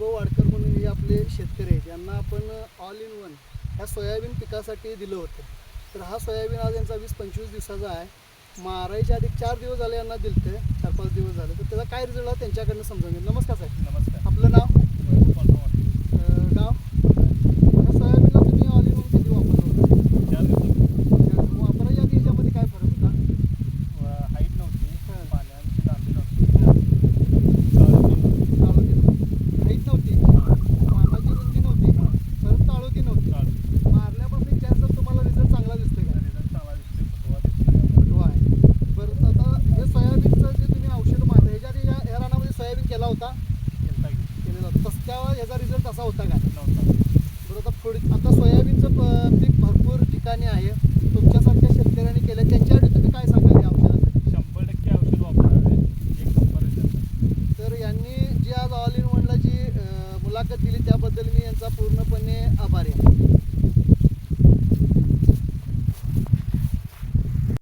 वैभव वाडकर म्हणून हे आपले शेतकरी आहेत. यांना आपण ऑल इन वन ह्या सोयाबीन पिकासाठी दिलं होतं. तर हा सोयाबीन आज यांचा वीस पंचवीस दिवसाचा आहे. मारायच्या आधी चार दिवस झाले यांना दिलते चार पाच दिवस झाले. तर त्याचा काय रिझल्ट आहे त्यांच्याकडनं समजून घेऊ. नमस्कार साहेब. नमस्कार आपलं नाव अं, गाव ह्या सोयाबीनला तुम्ही ऑल इन वन कधी वापरलं होतं चार दिवसात वापरायच्या आधी याच्यामध्ये काय फरक होता हाईट नव्हती हां. पाण्याची लांबी नव्हती काळोखी नव्हती. हाईट नव्हती पानाची रुंदी नव्हती परत काळोखी नव्हती काळोखी. मारल्यापासून जास्त तुम्हाला रिझल्ट चांगला दिसतोय का रिझल्ट चांगला दिसतोय, फुटवा दिसतोय. तो आहे बरं आता हे सोयाबीनचं जे तुम्ही औषध मारलं ह्याच्या आधी या या रानामध्ये सोयाबीन केला होता? केलेला होता. तसं त्यावेळेस याचा रिझल्ट असा होता का? नव्हता. बरं आता पुढे आता सोयाबीनचं पीक भरपूर ठिकाणी आहे. तुमच्यासारख्या शेतकऱ्यांनी केलं. त्यांच्यासाठी तुम्ही काय सांगाल या औषधासाठी? शंभर टक्के औषध वापरावे. एक तर यांनी जी आज ऑल इन वनला जी मुलाखत दिली त्याबद्दल मी यांचा पूर्णपणे आभारी आहे.